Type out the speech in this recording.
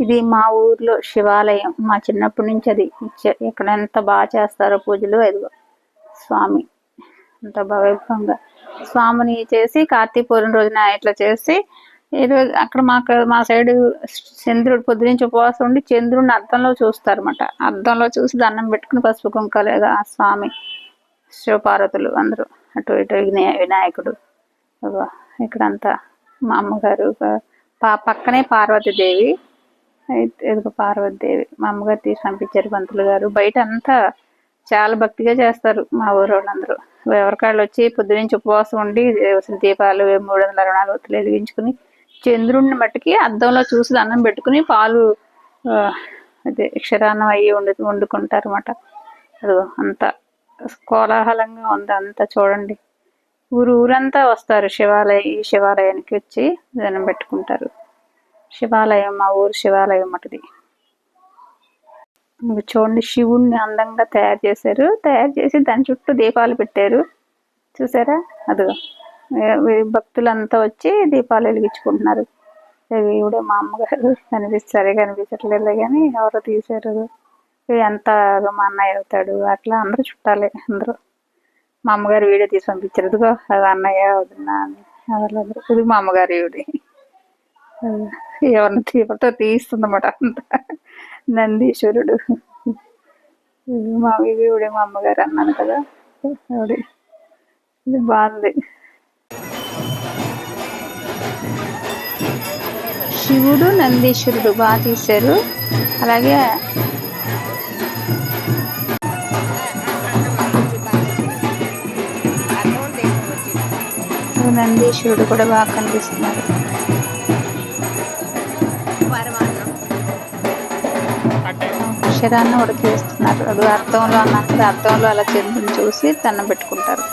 ఇది మా ఊర్లో శివాలయం. మా చిన్నప్పటి నుంచి అది ఇక్కడ ఎంత బాగా చేస్తారో పూజలు అదిగో స్వామి. అంత భవ్యంగా స్వామిని చేసి కార్తీక పూర్ణ రోజున ఇట్లా చేసి ఈరోజు అక్కడ మాకు మా సైడ్ చంద్రుడు పొద్దునుంచి ఉపవాసం ఉండి చంద్రుడిని అద్దంలో చూస్తారు అనమాట అద్దంలో చూసి దండం పెట్టుకుని పసుపు కుంకాలు ఆ స్వామి శివపార్వతులు అందరూ అటు ఇటు వినాయ- వినాయకుడు ఇక్కడంతా మా అమ్మగారు పా- పక్కనే పార్వతీదేవి. అయితే ఇదిగో పార్వతీదేవి మా అమ్మగారు తీసి పంపించారు పంతులు గారు. బయట అంతా చాలా భక్తిగా చేస్తారు మా ఊరు వాళ్ళందరూ ఎవరికాళ్ళు వచ్చి పొద్దునుంచి ఉపవాసం ఉండి అసలు దీపాలు మూడు వందల అరవై నాలుగు ఒత్తులు వెలిగించుకుని చంద్రుడిని మట్టుకి అద్దంలో చూసి అన్నం పెట్టుకుని పాలు అదే క్షరాన్నం అయ్యి వండు వండుకుంటారు అన్నమాట అదిగో అంత కోలాహలంగా ఉంది అంతా చూడండి. ఊరు ఊరంతా వస్తారు శివాలయ ఈ శివాలయానికి వచ్చి దండం పెట్టుకుంటారు. శివాలయం మా ఊరు శివాలయం అటుది చూడండి శివుణ్ణి అందంగా తయారు చేశారు. తయారు చేసి దాని చుట్టూ దీపాలు పెట్టారు. చూసారా? అదిగో. భక్తులంతా వచ్చి దీపాలు వెలిగించుకుంటున్నారు. ఇవి ఇవిడే మా అమ్మగారు కనిపిస్తారే. కనిపించట్లేదు కానీ ఎవరో తీశారు. ఎంత మా అన్నయ్య అవుతాడు. అట్లా అందరూ చుట్టాలే అందరూ. మా అమ్మగారు వీడియో తీసి పంపించారు. ఇదిగో అది అన్నయ్య అవుతున్నా అని ఇది మా అమ్మగారు ఈవిడి ఎవరిని తీవ్రత తీస్తుందన్నమాట అంత. నందీశ్వరుడు. మా ఈవిడే మా అమ్మగారు అన్నాను కదా. ఆవిడ. ఇది బాగుంది. శివుడు నందీశ్వరుడు బాగా తీశారు. అలాగే నందీశ్వరుడు కూడా బాగా కనిపిస్తున్నారు. అక్షరాన్ని ఉడకేస్తున్నారు. అది అర్థంలో అన్నారు అర్థంలో అలా చెందుని చూసి దండం పెట్టుకుంటారు.